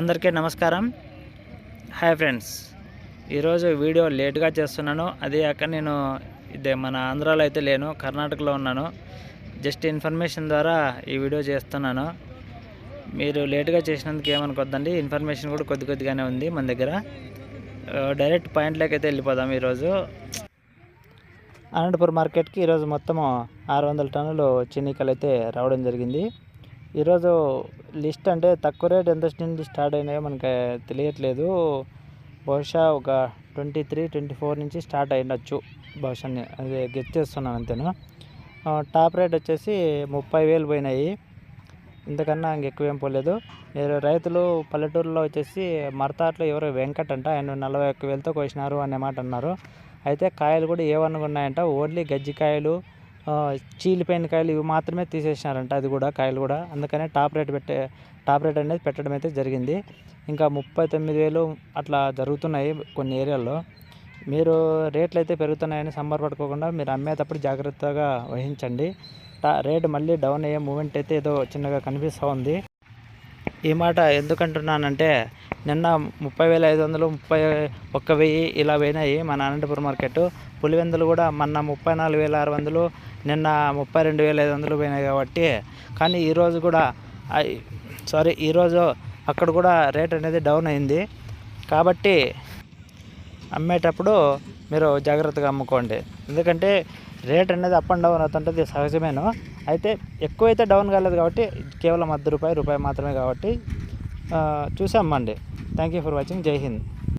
అందరికీ నమస్కారం. Hi friends. ఈరోజు వీడియో లేట్గా చేస్తున్నాను. అదే అక్క నేను ఇదే మన ఆంధ్రాలో అయితే లేను కర్ణాటకలో ఉన్నాను. జస్ట్ ఇన్ఫర్మేషన్ ద్వారా ఈ వీడియో చేస్తున్నాను. మీరు లేట్గా చేసినందుకు ఏమనుకోద్దండి ఇన్ఫర్మేషన్ కూడా కొద్ది కొద్దిగానే ఉంది మన దగ్గర. డైరెక్ట్ పాయింట్లోకి అయితే వెళ్ళిపోదాం ఈరోజు. అనంతపురం మార్కెట్కి ఈరోజు మొత్తము ఆరు వందల టన్నులు చిన్నికలు అయితే రావడం జరిగింది. ఈరోజు లిస్ట్ అంటే తక్కువ రేట్ ఎంత నుండి స్టార్ట్ అయినాయో మనకి తెలియట్లేదు. బహుశా ఒక ట్వంటీ త్రీ ట్వంటీ ఫోర్ నుంచి స్టార్ట్ అయినచ్చు బహుశా అదే గెట్ చేస్తున్నాను అంతేను? టాప్ రేట్ వచ్చేసి ముప్పై వేలు పోయినాయి. ఇంతకన్నా ఇంకెక్కువ ఏం పోలేదు. మీరు రైతులు పల్లెటూరులో వచ్చేసి మరతాట్లో ఎవరో వెంకట్ అంట ఆయన నలభై ఒక్క వేలతో కోసినారు అనే మాట అన్నారు. అయితే కాయలు కూడా ఏమనుకున్నాయంట ఉన్నాయంట ఓన్లీ గజ్జికాయలు చీలిపోయిన కాయలు ఇవి మాత్రమే తీసేసినారంట. అది కూడా కాయలు కూడా. అందుకనే టాప్ రేట్ పెట్టే టాప్ రేట్ అనేది పెట్టడం అయితే జరిగింది. ఇంకా ముప్పై తొమ్మిది వేలు అట్లా జరుగుతున్నాయి కొన్ని ఏరియాల్లో. మీరు రేట్లు అయితే పెరుగుతున్నాయని సంబరపడుకోకుండా మీరు అమ్మేటప్పుడు జాగ్రత్తగా వహించండి. రేట్ రేటు మళ్ళీ డౌన్ అయ్యే మూమెంట్ అయితే ఏదో చిన్నగా కనిపిస్తూ ఉంది. ఈ మాట ఎందుకంటున్నానంటే నిన్న ముప్పై వేల ఐదు వందలు ముప్పై ఒక్క వెయ్యి ఇలా పోయినాయి మన అనంతపురం మార్కెట్. పులివెందులు కూడా మొన్న ముప్పై నాలుగు వేల ఆరు వందలు నిన్న ముప్పై రెండు వేల ఐదు వందలు పోయినాయి కాబట్టి కానీ ఈరోజు కూడా సారీ ఈరోజు అక్కడ కూడా రేట్ అనేది డౌన్ అయింది. కాబట్టి అమ్మేటప్పుడు మీరు జాగ్రత్తగా అమ్ముకోండి. ఎందుకంటే రేట్ అనేది అప్ అండ్ డౌన్ అవుతుంటుంది సహజమేను. అయితే ఎక్కువైతే డౌన్ కాలేదు కాబట్టి కేవలం అర్ధ రూపాయి రూపాయి మాత్రమే కాబట్టి చూసామండి అమ్మండి. Thank you for watching Jai Hind